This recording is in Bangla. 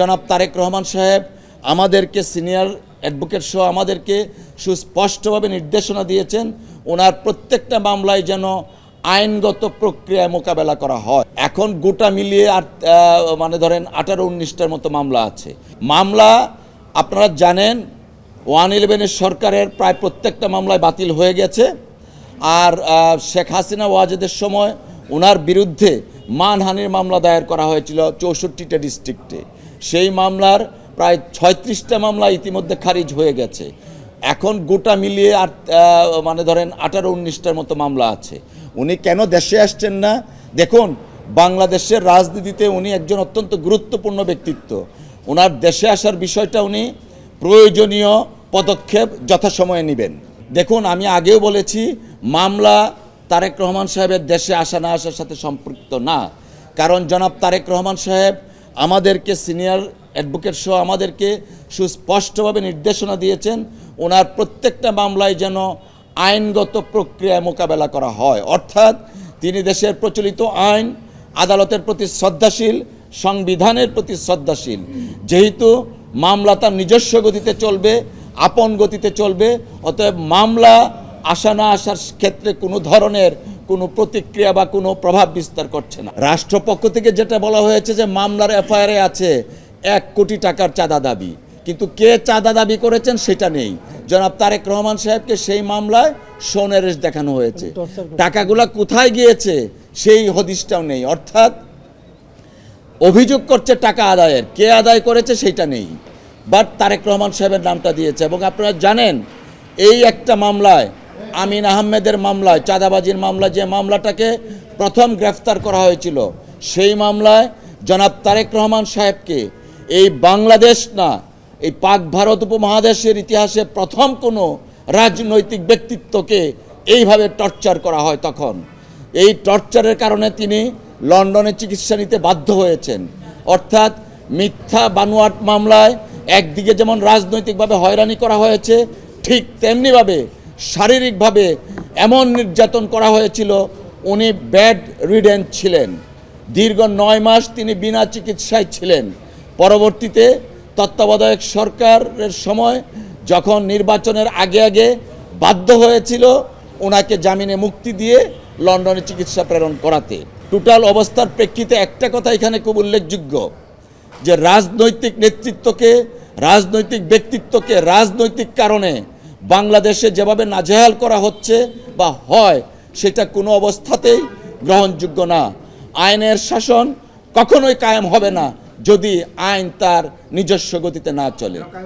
জনাব তারেক রহমান সাহেব, আমাদেরকে সিনিয়র অ্যাডভোকেট সহ আমাদেরকে সুস্পষ্টভাবে নির্দেশনা দিয়েছেন, ওনার প্রত্যেকটা মামলায় যেন আইনগত প্রক্রিয়ায় মোকাবেলা করা হয়। এখন গোটা মিলিয়ে আর মানে ধরেন আঠারো উনিশটার মতো মামলা আছে। মামলা, আপনারা জানেন, ওয়ান ইলেভেনের সরকারের প্রায় প্রত্যেকটা মামলায় বাতিল হয়ে গেছে। আর শেখ হাসিনা ওয়াজেদের সময় ওনার বিরুদ্ধে মানহানির মামলা দায়ের করা হয়েছিল চৌষট্টিটা ডিস্ট্রিক্টে সেই মামলার প্রায় ছয়ত্রিশটা মামলা ইতিমধ্যে খারিজ হয়ে গেছে। এখন গোটা মিলিয়ে আর মানে ধরেন আঠারো উনিশটার মতো মামলা আছে। উনি কেন দেশে আসছেন না? দেখুন, বাংলাদেশের রাজনীতিতে উনি একজন অত্যন্ত গুরুত্বপূর্ণ ব্যক্তিত্ব। ওনার দেশে আসার বিষয়টা উনি প্রয়োজনীয় পদক্ষেপ যথাসময়ে নেবেন। দেখুন, আমি আগেও বলেছি, মামলা তারেক রহমান সাহেবের দেশে আসা না আসার সাথে সম্পৃক্ত না। কারণ জনাব তারেক রহমান সাহেব আমাদেরকে সিনিয়র অ্যাডভোকেট সহ আমাদেরকে সুস্পষ্টভাবে নির্দেশনা দিয়েছেন, ওনার প্রত্যেকটা মামলায় যেন আইনগত প্রক্রিয়ায় মোকাবেলা করা হয়। অর্থাৎ তিনি দেশের প্রচলিত আইন, আদালতের প্রতি শ্রদ্ধাশীল, সংবিধানের প্রতি শ্রদ্ধাশীল। যেহেতু মামলা তার নিজস্ব গতিতে চলবে, আপন গতিতে চলবে, অতএব মামলা আসা না আসার ক্ষেত্রে কোনো ধরনের কোনো প্রতিক্রিয়া বা কোনো প্রভাব বিস্তার করছে না। রাষ্ট্রপক্ষ থেকে যেটা বলা হয়েছে যে মামলার এফআইআরে আছে এক কোটি টাকার চাঁদা দাবি। কিন্তু কে চাঁদা দাবি করেছেন সেটা নেই। জনাব তারেক রহমান সাহেবকে সেই মামলায় সোনেরেশ দেখানো হয়েছে। টাকাগুলা কোথায় গিয়েছে সেই হদিশটাও নেই। অর্থাৎ অভিযোগ করছে টাকা আদায়ের। কে আদায় করেছে সেটা নেই। বাট তারেক রহমান সাহেবের নামটা দিয়েছে। এবং আপনারা জানেন এই একটা মামলায় আমিন আহমেদের মামলায়, চাঁদাবাজির মামলা যে মামলাটাকে প্রথম গ্রেফতার করা হয়েছিল, সেই মামলায় জনাব তারেক রহমান সাহেবকে এই বাংলাদেশ না, এই পাক ভারত উপমহাদেশের ইতিহাসে প্রথম কোনো রাজনৈতিক ব্যক্তিত্বকে এইভাবে টর্চার করা হয় তখন। এই টর্চারের কারণে তিনি লন্ডনে চিকিৎসা নিতে বাধ্য হয়েছেন। অর্থাৎ মিথ্যা বানোয়াট মামলায় একদিকে যেমন রাজনৈতিকভাবে হয়রানি করা হয়েছে, ঠিক তেমনিভাবে শারীরিকভাবে এমন নির্যাতন করা হয়েছিল, উনি ব্যাড রিডেন ছিলেন। দীর্ঘ নয় মাস তিনি বিনা চিকিৎসায় ছিলেন। পরবর্তীতে তত্ত্বাবধায়ক সরকারের সময় যখন নির্বাচনের আগে আগে বাধ্য হয়েছিল ওনাকে জামিনে মুক্তি দিয়ে লন্ডনে চিকিৎসা প্রেরণ করাতে। টোটাল অবস্থার প্রেক্ষিতে একটা কথা এখানে খুব উল্লেখযোগ্য, যে রাজনৈতিক নেতৃত্বকে, রাজনৈতিক ব্যক্তিত্বকে, রাজনৈতিক কারণে বাংলাদেশে যেভাবে নাজেহাল করা হচ্ছে বা হয়, সেটা কোনো অবস্থাতেই গ্রহণযোগ্য না। আইনের শাসন কখনোই কায়েম হবে না যদি আইন তার নিজস্ব গতিতে না চলে।